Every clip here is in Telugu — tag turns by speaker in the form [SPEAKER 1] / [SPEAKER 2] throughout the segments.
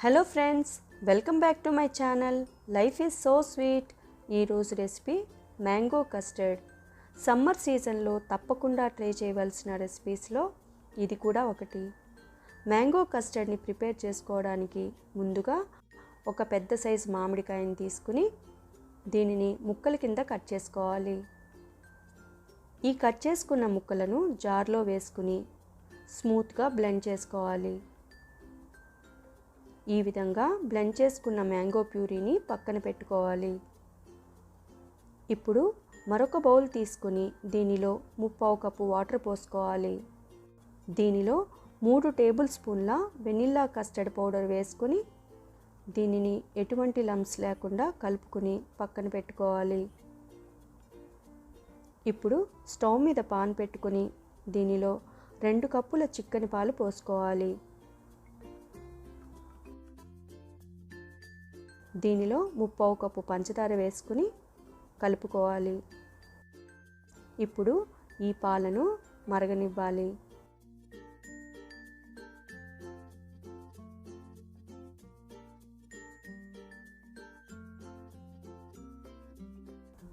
[SPEAKER 1] Hello friends welcome back to my channel life is so sweet ఈరోజు రెసిపీ మ్యాంగో కస్టర్డ్ సమ్మర్ సీజన్లో తప్పకుండా ట్రై చేయవలసిన రెసిపీస్లో ఇది కూడా ఒకటి. మ్యాంగో కస్టర్డ్ని ప్రిపేర్ చేసుకోవడానికి ముందుగా ఒక పెద్ద సైజు మామిడికాయని తీసుకుని దీనిని ముక్కల కింద కట్ చేసుకోవాలి. ఈ కట్ చేసుకున్న ముక్కలను జార్లో వేసుకుని స్మూత్గా బ్లెండ్ చేసుకోవాలి. ఈ విధంగా బ్లెండ్ చేసుకున్న మ్యాంగో ప్యూరీని పక్కన పెట్టుకోవాలి. ఇప్పుడు మరొక బౌల్ తీసుకుని దీనిలో ముప్పావు కప్పు వాటర్ పోసుకోవాలి. దీనిలో మూడు టేబుల్ స్పూన్ల వెనిల్లా కస్టర్డ్ పౌడర్ వేసుకుని దీనిని ఎటువంటి లంప్స్ లేకుండా కలుపుకుని పక్కన పెట్టుకోవాలి. ఇప్పుడు స్టవ్ మీద పాన్ పెట్టుకుని దీనిలో రెండు కప్పుల చిక్కని పాలు పోసుకోవాలి. దీనిలో ముప్పావు కప్పు పంచదార వేసుకుని కలుపుకోవాలి. ఇప్పుడు ఈ పాలను మరగనివ్వాలి.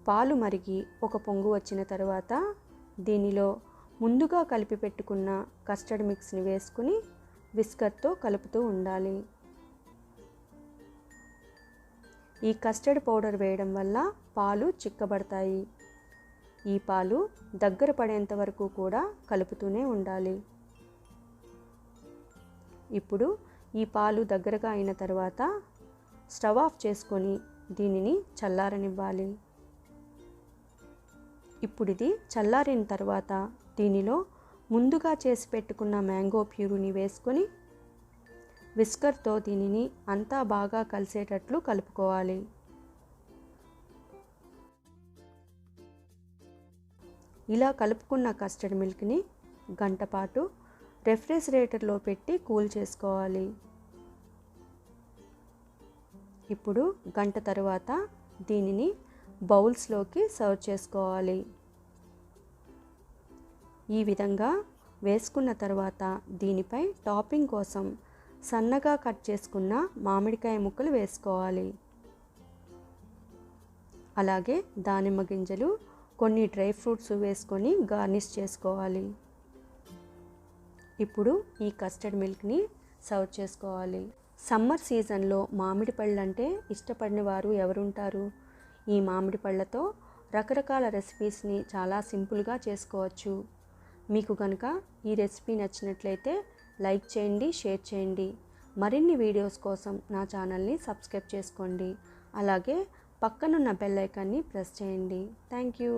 [SPEAKER 1] పాలు మరిగి ఒక పొంగు వచ్చిన తర్వాత దీనిలో ముందుగా కలిపి పెట్టుకున్న కస్టర్డ్ మిక్స్ని వేసుకుని విస్కర్తో కలుపుతూ ఉండాలి. ఈ కస్టర్డ్ పౌడర్ వేయడం వల్ల పాలు చిక్కబడతాయి. ఈ పాలు దగ్గర పడేంత వరకు కూడా కలుపుతూనే ఉండాలి. ఇప్పుడు ఈ పాలు దగ్గరగా అయిన తర్వాత స్టవ్ ఆఫ్ చేసుకొని దీనిని చల్లారనివ్వాలి. ఇప్పుడు ఇది చల్లారిన తర్వాత దీనిలో ముందుగా చేసి పెట్టుకున్న మ్యాంగో ప్యూరుని వేసుకొని విస్కర్తో దీనిని అంతా బాగా కలిసేటట్లు కలుపుకోవాలి. ఇలా కలుపుకున్న కస్టర్డ్ మిల్క్ని గంట పాటు రెఫ్రిజిరేటర్లో పెట్టి కూల్ చేసుకోవాలి. ఇప్పుడు గంట తర్వాత దీనిని బౌల్స్లోకి సర్వ్ చేసుకోవాలి. ఈ విధంగా వేసుకున్న తర్వాత దీనిపై టాపింగ్ కోసం సన్నగా కట్ చేసుకున్న మామిడికాయ ముక్కలు వేసుకోవాలి. అలాగే దానిమ్మ గింజలు కొన్ని డ్రై ఫ్రూట్స్ వేసుకొని గార్నిష్ చేసుకోవాలి. ఇప్పుడు ఈ కస్టర్డ్ మిల్క్ని సర్వ్ చేసుకోవాలి. సమ్మర్ సీజన్లో మామిడి పళ్ళంటే ఇష్టపడిన వారు ఎవరుంటారు? ఈ మామిడి పళ్ళతో రకరకాల రెసిపీస్ని చాలా సింపుల్గా చేసుకోవచ్చు. మీకు కనుక ఈ రెసిపీ నచ్చినట్లయితే లైక్ చేయండి షేర్ చేయండి. మరిన్ని వీడియోస్ కోసం నా ఛానల్ని సబ్స్క్రైబ్ చేసుకోండి. అలాగే పక్కనున్న బెల్ ఐకాన్ని ప్రెస్ చేయండి. Thank you.